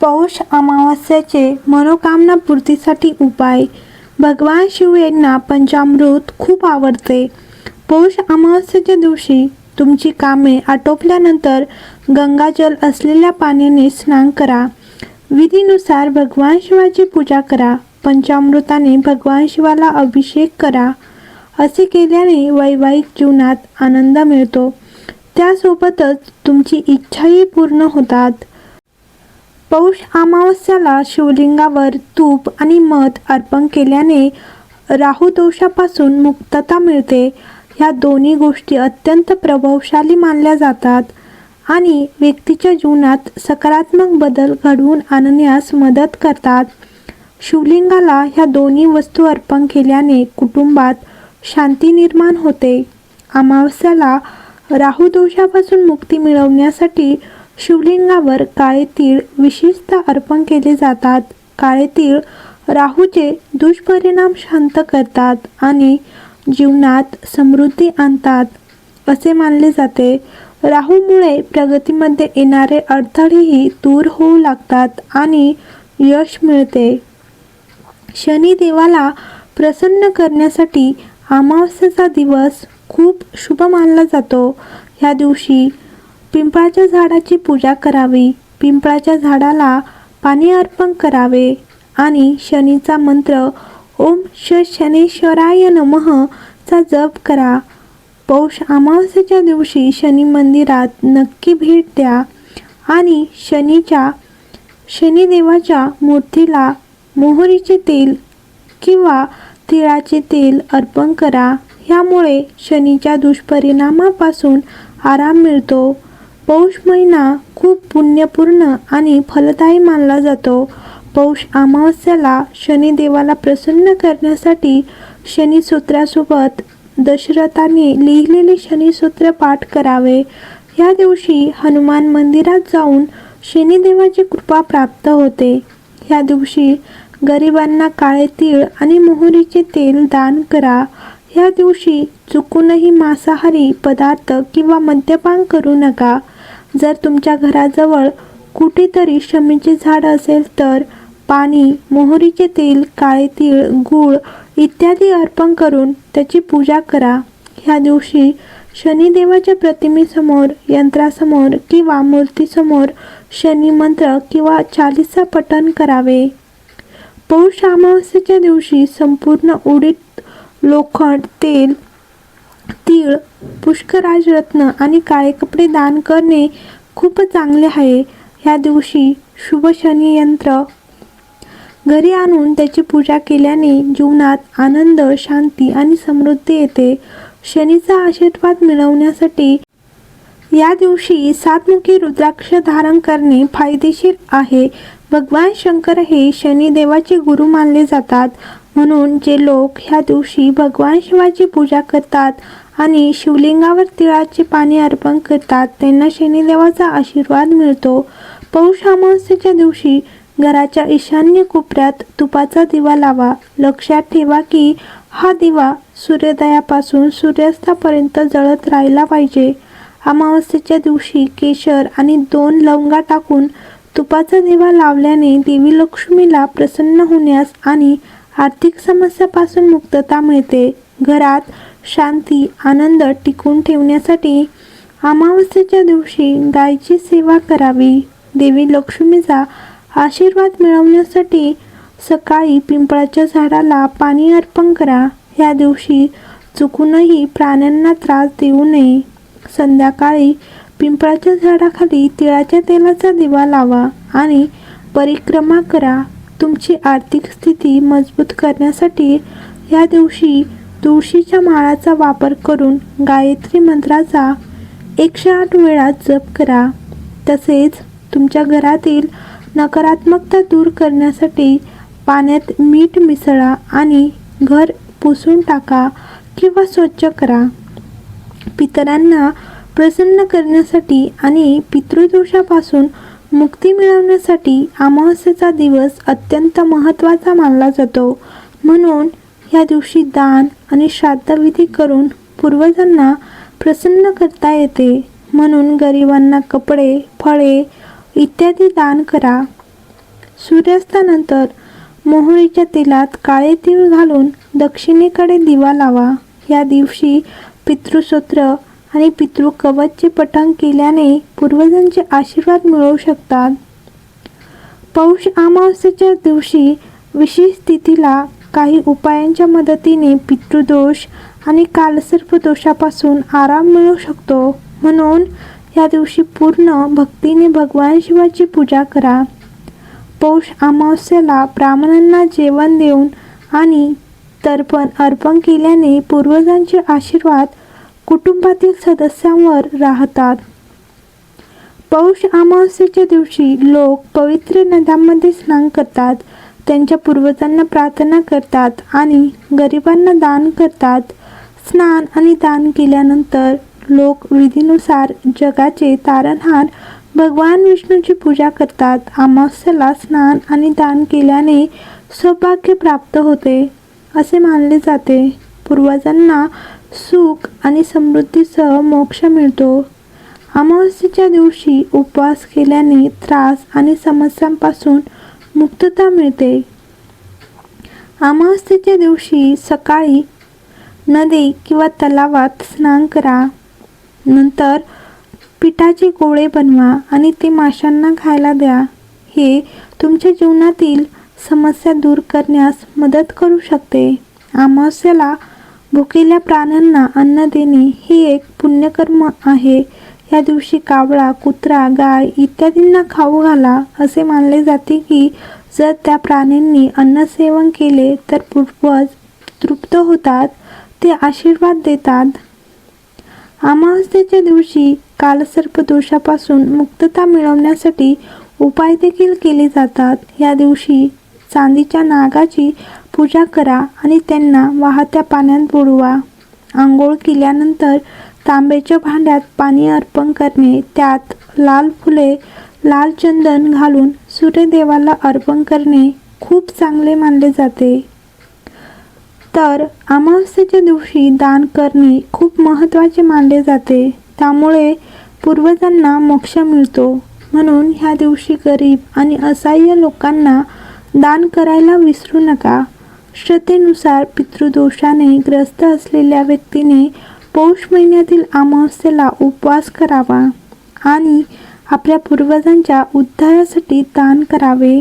पौष अमावस्याचे मनोकामना पूर्तीसाठी उपाय. भगवान शिव यांना पंचामृत खूप आवडते. पौष अमावस्येच्या दिवशी तुमची कामे आटोपल्यानंतर गंगाजल असलेल्या पाण्याने स्नान करा. विधीनुसार भगवान शिवाची पूजा करा. पंचामृताने भगवान शिवाला अभिषेक करा. असे केल्याने वैवाहिक जीवनात आनंद मिळतो. त्यासोबतच तुमची इच्छाही पूर्ण होतात. पौष अमावस्याला शिवलिंगावर तूप आणि मध अर्पण केल्याने राहुदोषापासून मुक्तता मिळते. ह्या दोन्ही गोष्टी अत्यंत प्रभावशाली मानल्या जातात आणि व्यक्तीच्या जीवनात सकारात्मक बदल घडवून आणण्यास मदत करतात. शिवलिंगाला ह्या दोन्ही वस्तू अर्पण केल्याने कुटुंबात शांती निर्माण होते. अमावस्याला राहुदोषापासून मुक्ती मिळवण्यासाठी शिवलिंगावर काळे तीळ विशेषतः अर्पण केले जातात. काळे तीळ राहूचे दुष्परिणाम शांत करतात आणि जीवनात समृद्धी आणतात असे मानले जाते. राहूमुळे प्रगतीमध्ये येणारे अडथळेही दूर होऊ लागतात आणि यश मिळते. शनिदेवाला प्रसन्न करण्यासाठी अमावस्येचा दिवस खूप शुभ मानला जातो. ह्या दिवशी पिंपळाच्या झाडाची पूजा करावी. पिंपळाच्या झाडाला पाणी अर्पण करावे. आणि शनीचा मंत्र ओम श शनेश्वराय नमः चा जप करा. पौष अमावस्येच्या दिवशी शनी मंदिरात नक्की भेट द्या. आणि शनीच्या शनिदेवाच्या मूर्तीला मोहरीचे तेल किंवा तिळाचे तेल अर्पण करा. ह्यामुळे शनीच्या दुष्परिणामापासून आराम मिळतो. पौष महिना खूप पुण्यपूर्ण आणि फलदायी मानला जातो. पौष अमावस्याला शनिदेवाला प्रसन्न करण्यासाठी शनिसूत्रासोबत दशरथाने लिहिलेले शनिसूत्र पाठ करावे. या दिवशी हनुमान मंदिरात जाऊन शनिदेवाची कृपा प्राप्त होते. या दिवशी गरिबांना काळे तीळ आणि मोहरीचे तेल दान करा. या दिवशी चुकूनही मांसाहारी पदार्थ किंवा मद्यपान करू नका. जर तुमच्या घराजवळ कुठेतरी शमीचे झाड असेल तर पाणी मोहरीचे तेल काळे तीळ गूळ इत्यादी अर्पण करून त्याची पूजा करा. ह्या दिवशी शनिदेवाच्या प्रतिमेसमोर यंत्रासमोर किंवा मूर्तीसमोर शनी मंत्र किंवा चालीसा पठण करावे. पौष अमावस्येच्या दिवशी संपूर्ण उडीद लोखंड तेल तीळ पुष्कराज रत्न आणि काळे कपडे दान करणे खूप चांगले आहे. ह्या दिवशी शुभ शनी यंत्र घरी आणून त्याची पूजा केल्याने जीवनात आनंद शांती आणि समृद्धी येते. शनीचा आशीर्वाद मिळवण्यासाठी या दिवशी सातमुखी रुद्राक्ष धारण करणे फायदेशीर आहे. भगवान शंकर हे शनिदेवाचे गुरु मानले जातात. म्हणून जे लोक ह्या दिवशी भगवान शिवाची पूजा करतात आणि शिवलिंगावर तिळाचे पाणी अर्पण करतात त्यांना शनिदेवाचा आशीर्वाद मिळतो. पौष अमावस्येच्या दिवशी घराच्या ईशान्य कोपऱ्यात तुपाचा दिवा लावा. लक्षात ठेवा की हा दिवा सूर्योदयापासून सूर्यास्तापर्यंत जळत राहिला पाहिजे. अमावस्येच्या दिवशी केशर आणि दोन लवंगा टाकून तुपाचा दिवा लावल्याने देवी लक्ष्मीला प्रसन्न होण्यास आणि आर्थिक समस्यापासून मुक्तता मिळते. घरात शांती आनंद टिकून ठेवण्यासाठी अमावस्येच्या दिवशी गायची सेवा करावी. देवी लक्ष्मीचा आशीर्वाद मिळवण्यासाठी सकाळी पिंपळाच्या झाडाला पाणी अर्पण करा. या दिवशी चुकूनही प्राण्यांना त्रास देऊ नये. संध्याकाळी पिंपळाच्या झाडाखाली तिळाच्या तेलाचा दिवा लावा आणि परिक्रमा करा. तुमची आर्थिक स्थिती मजबूत करण्यासाठी या दिवशी तुळशीच्या माळाचा वापर करून गायत्री मंत्राचा एकशे आठ वेळा जप करा. तसेच तुमच्या घरातील नकारात्मकता दूर करण्यासाठी पाण्यात मीठ मिसळा आणि घर पुसून टाका किंवा स्वच्छ करा. पितरांना प्रसन्न करण्यासाठी आणि पितृदोषापासून मुक्ती मिळवण्यासाठी अमावस्येचा दिवस अत्यंत महत्त्वाचा मानला जातो. म्हणून या दिवशी दान आणि श्राद्धविधी करून पूर्वजांना प्रसन्न करता येते. म्हणून गरिबांना कपडे फळे इत्यादी दान करा. सूर्यास्तानंतर मोहरीच्या तेलात काळे तीळ घालून दक्षिणेकडे दिवा लावा. या दिवशी पितृसूत्र आणि पितृ कवचचे पठण केल्याने पूर्वजांचे आशीर्वाद मिळवू शकतात. पौष अमावस्येच्या दिवशी विशेष स्थितीला काही उपायांच्या मदतीने पितृदोष आणि कालसर्प दोषापासून आराम मिळू शकतो. म्हणून या दिवशी पूर्ण भक्तीने भगवान शिवाची पूजा करा. पौष अमावस्येला ब्राह्मणांना जेवण देऊन आणि तर्पण अर्पण केल्याने पूर्वजांचे आशीर्वाद कुटुंबातील सदस्यांवर राहतात. पौष अमावस्येच्या दिवशी लोक पवित्र नद्यांमध्ये स्नान करतात त्यांच्या पूर्वजांना प्रार्थना करतात आणि गरिबांना दान करतात. स्नान आणि दान केल्यानंतर लोक विधीनुसार जगाचे तारणहार भगवान विष्णूची पूजा करतात. अमावस्याला स्नान आणि दान केल्याने सौभाग्य प्राप्त होते असे मानले जाते. पूर्वजांना सुख आणि समृद्धीसह मोक्ष मिळतो. अमावस्येच्या दिवशी उपवास केल्याने त्रास आणि समस्यांपासून मुक्तता मिळते. अमावस्येच्या दिवशी सकाळी नदी किंवा तलावात स्नान करा. नंतर पिठाचे गोळे बनवा आणि ते माशांना खायला द्या. हे तुमच्या जीवनातील समस्या दूर करण्यास मदत करू शकते. अमावस्याला भुकेल्या प्राण्यांना अन्न देणे हे एक पुण्यकर्म आहे. या दिवशी कावळा कुत्रा गाय इत्यादींना खाऊ घाला असे मानले जाते की जर त्या प्राण्यांनी अन्नसेवन केले तर पूर्वज तृप्त होतात ते आशीर्वाद देतात. अमावस्येच्या दिवशी कालसर्प दोषापासून मुक्तता मिळवण्यासाठी उपाय देखील केले जातात. या दिवशी चांदीच्या नागाची पूजा करा आणि त्यांना वाहत्या पाण्यात बुडवा. आंघोळ केल्यानंतर तांब्याच्या भांड्यात पाणी अर्पण करणे त्यात लाल फुले लाल चंदन घालून सूर्यदेवाला अर्पण करणे खूप चांगले मानले जाते. तर अमावस्येच्या दिवशी दान करणे खूप महत्त्वाचे मानले जाते. त्यामुळे पूर्वजांना मोक्ष मिळतो. म्हणून ह्या दिवशी गरीब आणि असहाय्य लोकांना दान करायला विसरू नका. श्रद्धेनुसार पितृदोषाने ग्रस्त असलेल्या व्यक्तीने पौष महिन्यातील अमावस्येला उपवास करावा आणि आपल्या पूर्वजांच्या उद्धारासाठी दान करावे.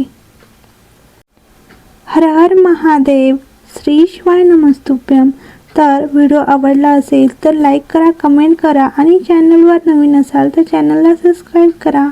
हर हर महादेव श्री शिवाय नमस्तुभ्यम तर व्हिडिओ आवडला असेल तर लाईक करा कमेंट करा आणि चॅनलवर नवीन असाल तर चॅनलला सबस्क्राईब करा.